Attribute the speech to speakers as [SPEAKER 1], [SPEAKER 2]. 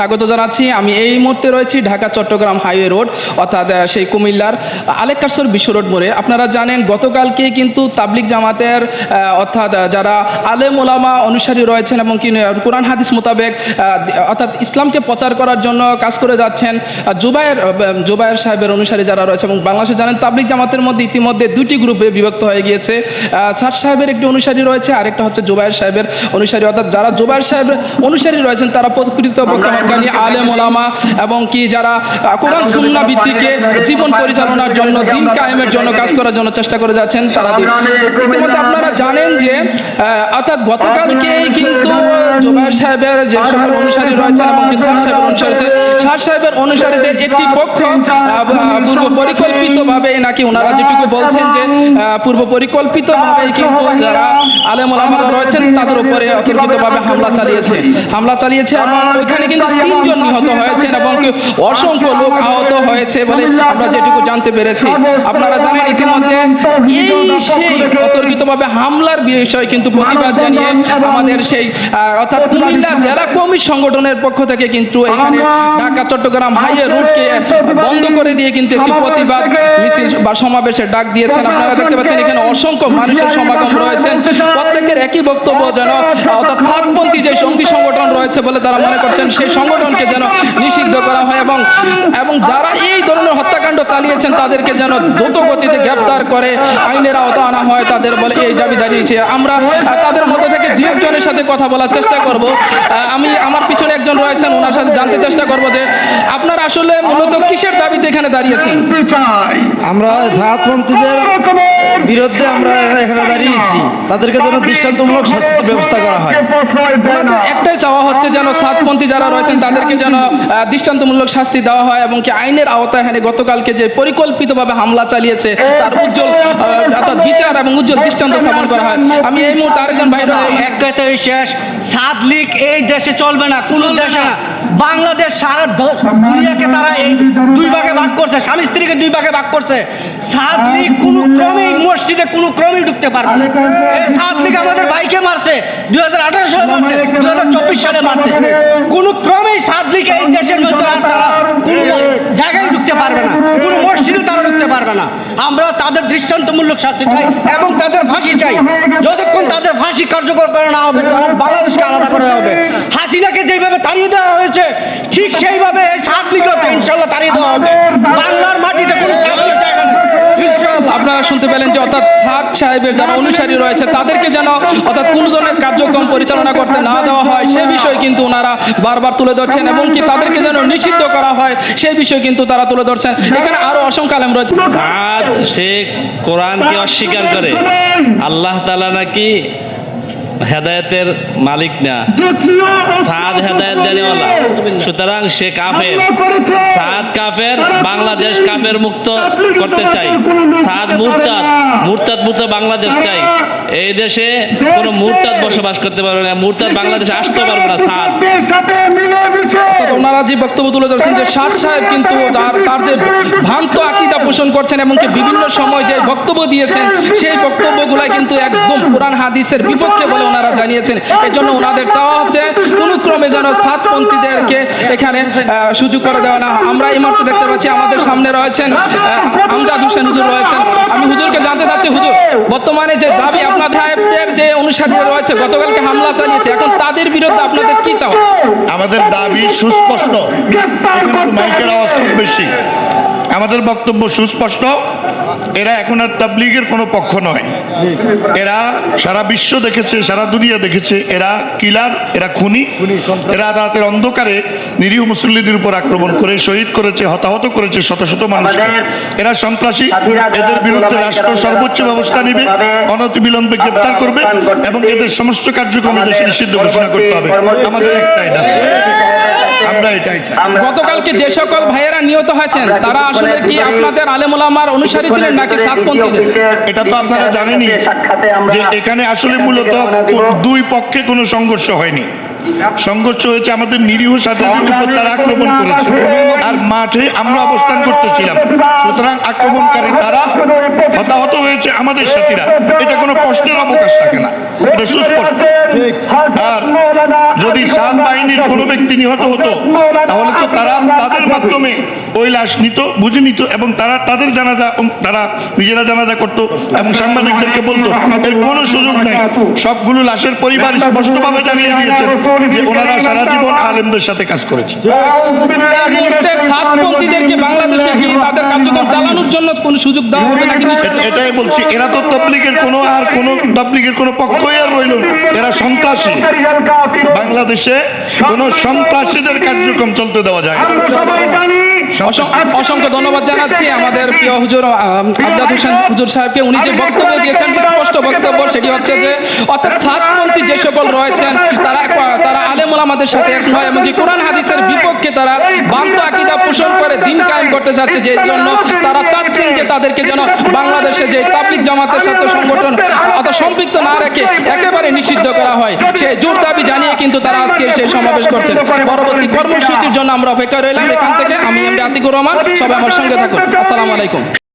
[SPEAKER 1] স্বাগত জানাচ্ছি। আমি এই মুহূর্তে রয়েছি ঢাকা, চট্টগ্রাম হাইওয়ে রোড, অর্থাৎ সেই কুমিল্লার আলেকাসর বিশ্ব রোড মোড়ে। আপনারা জানেন, গতকালকে কিন্তু তাবলিক জামাতের অর্থাৎ যারা আলেম ওলামা অনুসারী রয়েছেন এবং কি কোরআন, হাদিস মোতাবেক অর্থাৎ ইসলামকে প্রচার করার জন্য কাজ করে যাচ্ছেন জুবায়ের জুবায়ের সাহেবের অনুসারী যারা রয়েছে এবং বাংলাদেশে জানেন তাবলিক জামাতের মধ্যে ইতিমধ্যে দুটি গ্রুপে বিভক্ত হয়ে গিয়েছে। সার সাহেবের একটি অনুসারী রয়েছে, আরেকটা হচ্ছে জুবায়ের সাহেবের অনুসারী। অর্থাৎ, যারা জুবায়ের সাহেবের অনুসারী রয়েছেন, তারা প্রকৃত হকানি আলেম ওলামা এবং কি যারা কোরআন সুন্না ভিত্তিকে জীবন পরিচালনার জন্য, দিন কায়েমের জন্য কাজ করার জন্য চেষ্টা করে যাচ্ছেন তারা ইতিমধ্যে আপনারা জানেন যে অর্থাৎ গতকালকে কিন্তু জুবাইর সাহেবের যে সকল অনুসারী রয়েছেন এবং সাহেবের অনুসারী আছে, সাহেবের অনুসারীদের একটি পক্ষ পূর্ব পরিকল্পিতভাবে নাকি ওনারা যেটুকু বলছেন যে পূর্ব পরিকল্পিতভাবে কিন্তু যারা আলেম ওলামারা রয়েছেন তাদের উপরে অতর্কিতভাবে হামলা চালিয়েছে। হামলা চালিয়েছে এবং ওইখানে কিন্তু তিনজন নিহত হয়েছেন এবং অসংখ্য লোক আহত হয়েছে বলে আমরা যেটুকু জানতে পেরেছি। আপনারা জানেন ইতিমধ্যে এই সেই অতর্কিতভাবে হামলার বিষয় কিন্তু প্রতিবাদ জানিয়ে আমাদের সেই অর্থাৎ কুমিল্লা জেলা কর্মী সংগঠনের পক্ষ থেকে কিন্তু এখানে ঢাকা চট্টগ্রাম হাইওয়ে রুটকে বন্ধ করে দিয়ে কিন্তু একটি প্রতিবাদ মিছিল বা সমাবেশের ডাক দিয়েছেন। আপনারা দেখতে পাচ্ছেন এখানে অসংখ্য মানুষের সমাগম রয়েছেন প্রত্যেকের একই বক্তব্য যেন অর্থাৎ সাতপন্থী যে সঙ্গী সংগঠন রয়েছে বলে তারা মনে করছেন সেই সংগঠনকে যেন নিষিদ্ধ করা হয় এবং এবং যারা এই ধরনের হত্যাকাণ্ড চালিয়েছেন তাদেরকে যেন দ্রুত গতিতে গ্রেপ্তার করে আইনের আওতা আনা হয় তাদের বলে এই দাবি দাঁড়িয়েছে আমরা তাদের মধ্যে থেকে দু একজনের সাথে কথা বলার চেষ্টা করব। আমি আমার পিছনে একজন রয়েছেন ওনার সাথে জানতে চেষ্টা করব যে আপনারা আসলে মূলত কিসের দাবিতে এখানে দাঁড়িয়েছেন?
[SPEAKER 2] আমরা সাহায্যপন্থীদের বিরুদ্ধে আমরা এখানে দাঁড়িয়েছি। তাদেরকে যেন দৃষ্টান্তমূলক শাস্তির ব্যবস্থা করা হয়।
[SPEAKER 1] একটাই চাওয়া হচ্ছে যেন সাতপন্থী যারা রয়েছেন তাদেরকে যেন দৃষ্টান্তমূলক শাস্তি দেওয়া হয় এবং কি আইনের আওতায় এখানে গতকালকে যে পরিকল্পিতভাবে হামলা চালিয়েছে তার উজ্জ্বল অর্থাৎ বিচার এবং উজ্জ্বল দৃষ্টান্ত স্থাপন করা হয়। আমি এই মুহূর্তে আরেকজন ভাই রয়েছে।
[SPEAKER 3] এক কথায় শেষ সাত লীগ এই দেশে চলবে না কোন দেশে না। বাংলাদেশ সারা দুনিয়াকে তারা এই দুই ভাগে ভাগ করছে, স্বামী স্ত্রীকে দুই ভাগে ভাগ করছে। সাত লীগ কোনো ক্রমেই মসজিদে কোনো ক্রমেই ঢুকতে পারবে এই সাত আমাদের ভাইকে মারছে, দুই হাজার আঠারো সালে মারছে, দুই হাজার চব্বিশ সালে মারছে। কোনো ক্রমেই সাত লীগ এই দেশের মধ্যে আর তারা কোনো জায়গায় ঢুকতে পারবে না, কোনো মসজিদে তারা ঢুকতে পারবে না। আমরা তাদের দৃষ্টান্তমূলক শাস্তি চাই এবং তাদের ফাঁসি চাই। যতক্ষণ তাদের ফাঁসি কার্যকর করা না হবে তখন বাংলাদেশকে আলাদা করা হবে। তাড়িয়ে দেওয়া হয়েছে। ঠিক সেইভাবে এই সাত লীগকে ইনশাল্লাহ তাড়িয়ে দেওয়া হবে। বাংলার মাটিতে কোনো সাত জায়গা নেই।
[SPEAKER 1] আপনারা শুনতে পেলেন যে অর্থাৎ সাত সাহেবের যারা অনুসারী রয়েছে তাদেরকে যেন অর্থাৎ কোনো ধরনের কার্যক্রম পরিচালনা করতে না দেওয়া হয় সে বিষয়ে কিন্তু ওনারা বারবার তুলে ধরছেন এবং কি তাদেরকে যেন নিষিদ্ধ করা হয় সেই বিষয়ে কিন্তু তারা তুলে ধরছেন। এখানে আরও অসংখ্য আলেম রয়েছে।
[SPEAKER 4] সাদ সে কোরআনকে অস্বীকার করে। আল্লাহ তালা নাকি হেদায়েতের মালিক না। সাদ হেদায়ত দেনেওয়ালা সুতরাং সে কাফের। সাদ কাফের, বাংলাদেশ কাফের মুক্ত করতে চাই। সাদ মুরতাদ মুরতাদ মুক্ত বাংলাদেশ চাই। এই দেশে কোনো মুরতাদ বসবাস করতে পারবে না মুরতাদ বাংলাদেশে আসতে পারবে না সাদ
[SPEAKER 1] অর্থাৎ ওনারা যে বক্তব্য তুলে ধরছেন যে ষাট সাহেব কিন্তু তার তার যে ভ্রান্ত আকিদা পোষণ করছেন এবং কি বিভিন্ন সময় যে বক্তব্য দিয়েছেন সেই বক্তব্যগুলাই কিন্তু একদম কোরআন হাদিসের বিপক্ষে বলে ওনারা জানিয়েছেন। এই জন্য ওনাদের চাওয়া হচ্ছে কোনো ক্রমে যেন সাতপন্থীদেরকে এখানে আহ, সুযোগ করে দেওয়া না আমরা এই মুহূর্তে দেখতে পাচ্ছি আমাদের সামনে রয়েছেন আমজাদ হোসেন হুজুর রয়েছেন। আমি হুজুরকে জানতে চাচ্ছি হুজুর বর্তমানে যে দাবি আপনাদের যে অনুসারী রয়েছে গতকালকে হামলা চালিয়েছে। এখন তাদের বিরুদ্ধে আপনাদের কি চাও
[SPEAKER 5] আমাদের দাবি সুস্পষ্ট। মাইকের আওয়াজ খুব বেশি। আমাদের বক্তব্য সুস্পষ্ট। এরা এখন আর তাবলিগের কোনো পক্ষ নয়। এরা সারা বিশ্ব দেখেছে সারা দুনিয়া দেখেছে। এরা কিলার এরা খুনি। এরা রাতের অন্ধকারে নিরীহ মুসল্লিদের উপর আক্রমণ করে শহীদ করেছে হতাহত করেছে শত শত মানুষকে। এরা সন্ত্রাসী এদের বিরুদ্ধে রাষ্ট্র সর্বোচ্চ ব্যবস্থা নেবে অনতিবিলম্বে গ্রেপ্তার করবে এবং এদের সমস্ত কার্যক্রম দেশে নিষিদ্ধ ঘোষণা করতে হবে। আমাদের একটাই দাবি। আমরা এটাই
[SPEAKER 1] গতকালকে যে সকল ভাইয়েরা নিহত হয়েছেন তারা আসলে কি আপনাদের আলেমুলামার অনুসারী ছিলেন নাকি সাতপন্থীদের
[SPEAKER 5] এটা তো আপনারা জানেনই যে এখানে আসলে মূলত দুই পক্ষে কোনো সংঘর্ষ হয়নি। সংঘর্ষ হয়েছে আমাদের নিরীহ সাধারণের উপর তারা আক্রমণ করেছে। মাঠে আমরা অবস্থান করতেছিলাম। সুতরাং আক্রমণকারী তারা হতাহত হয়েছে আমাদের সাথীরা। এটা কোনো প্রশ্নের অবকাশ থাকে না। এটা সুস্পষ্ট। আর যদি সাত বাহিনীর কোনো ব্যক্তি নিহত হতো, তাহলে তো তারা তাদের মাধ্যমে ওই লাশ নিত, বুঝে নিত এবং তারা তাদের জানাজা তারা নিজেরা জানাজা করত এবং সাংবাদিকদেরকে বলতো, এর কোনো সুযোগ নেই। সবগুলো লাশের পরিবার স্পষ্টভাবে জানিয়ে দিয়েছেন যে ওনারা সারা জীবন আলেমদের সাথে কাজ করেছে
[SPEAKER 1] সাতপন্থীদেরকে বাংলাদেশে কি তাদের কার্যক্রম চালানোর জন্য কোনো সুযোগ দেওয়া হবে নাকি?
[SPEAKER 5] এটাই বলছি এরা তো তবলিগের কোনো আর কোনো তবলিগের কোনো পক্ষই আর রইল না। এরা সন্ত্রাসী। বাংলাদেশে কোনো সন্ত্রাসীদের কার্যক্রম চলতে দেওয়া যায়
[SPEAKER 1] অসংখ্য ধন্যবাদ জানাচ্ছি আমাদের প্রিয় হুজুর আমজাদ হোসেন হুজুর সাহেবকে। উনি যে বক্তব্য দিয়েছেন স্পষ্ট বক্তব্য সেটি হচ্ছে যে অর্থাৎ সাতপন্থী যে সকল রয়েছেন তারা তারা আলেমুল আমাদের সাথে এক নয় এমনকি কোরআন হাদিসের বিপক্ষে তারা বান্ত আকিদা পোষণ করে, দিন কায়েম করতে চাচ্ছে যে জন্য তারা চাচ্ছেন যে তাদেরকে যেন বাংলাদেশে যে তাবলিক জামাতের সাথে সংগঠন অর্থাৎ সম্পৃক্ত না রেখে একেবারে নিষিদ্ধ করা হয়। সে জোর দাবি জানিয়ে কিন্তু তারা আজকে সেই সমাবেশ করছেন। পরবর্তী কর্মসূচির জন্য আমরা অপেক্ষা রইলাম। এখান থেকে আমি এমডি আতিকুর রহমান, সবাই আমার সঙ্গে থাকুন। আসসালামু আলাইকুম।